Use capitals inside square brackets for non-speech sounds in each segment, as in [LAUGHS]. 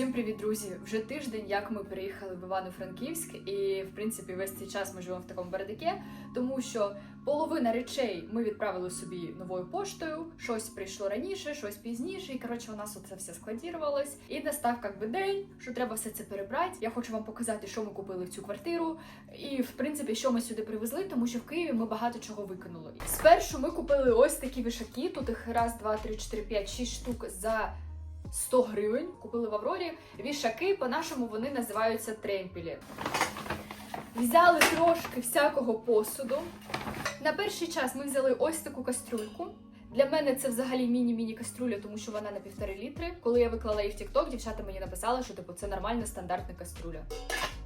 Всім привіт, друзі! Вже тиждень, як ми переїхали в Івано-Франківськ, і в принципі весь цей час ми живемо в такому бардаке, тому що половина речей ми відправили собі новою поштою, щось прийшло раніше, щось пізніше. І коротше, у нас це все складірувалось. І настав як би день, що треба все це перебрати. Я хочу вам показати, що ми купили в цю квартиру, і в принципі, що ми сюди привезли, тому що в Києві ми багато чого викинули. Спершу ми купили ось такі вишаки. Тут їх раз, два, три, чотири, п'ять, шість штук за 100 гривень. Купили в Аврорі. Вішаки, по-нашому, вони називаються тремпілі. Взяли трошки всякого посуду. На перший час ми взяли ось таку кастрюльку. Для мене це взагалі міні-міні каструля, тому що вона на півтори літри. Коли я виклала її в TikTok, дівчата мені написали, що типу це нормальна стандартна каструля.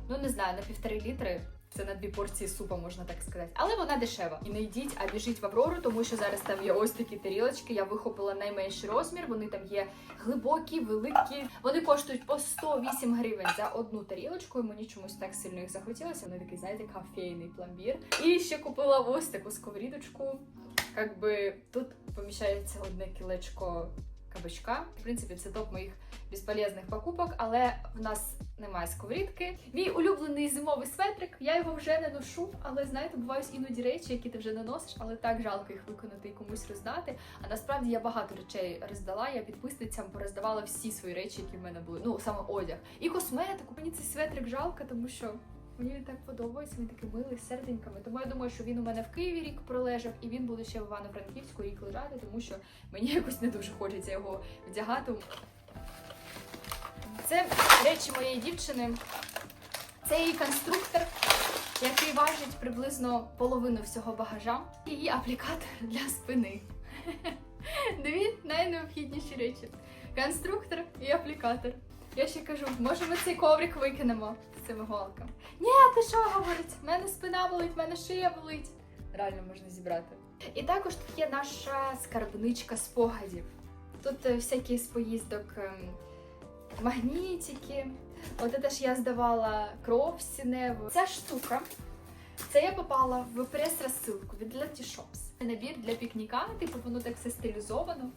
Ну не знаю, на півтори літри це на дві порції супа, можна так сказати. Але вона дешева. І не йдіть, а біжіть в Аврору, тому що зараз там є ось такі тарілочки. Я вихопила найменший розмір. Вони там є глибокі, великі. Вони коштують по 108 гривень за одну тарілочку. І мені чомусь так сильно їх захотілося. Вони такий, знаєте, кофейний пломбір. І ще купила ось таку сковорідочку. Якби тут поміщається одне кілечко кабачка. В принципі, це топ моїх безполезних покупок, але в нас немає сковорідки. Мій улюблений зимовий светрик. Я його вже не ношу, але знаєте, бувають іноді речі, які ти вже не носиш, але так жалко їх виконати і комусь роздати. А насправді я багато речей роздала. Я підписницям пороздавала всі свої речі, які в мене були. Ну саме одяг і косметику. Мені цей светрик жалко, тому що. Мені він так подобається, він такий милий серденьками. Тому я думаю, що він у мене в Києві рік пролежав, і він буде ще в Івано-Франківську рік лежати, тому що мені [LAUGHS] якось не дуже хочеться його вдягати. Це речі моєї дівчини. Це її конструктор, який важить приблизно половину всього багажа. Її аплікатор для спини. [LAUGHS] Дві найнеобхідніші речі: конструктор і аплікатор. Я ще кажу, може ми цей коврик викинемо з цими голками. Ні, ти що говорить? В мене спина болить, в мене шия болить. Реально можна зібрати. І також тут є наша скарбничка спогадів. Тут е, всякі з поїздок ем, магнітики. От це ж я здавала кров сіневу. Ця штука. Це я попала в прес-розсилку від Letty Shops. Набір для пікніка, типу воно так все стилізовано.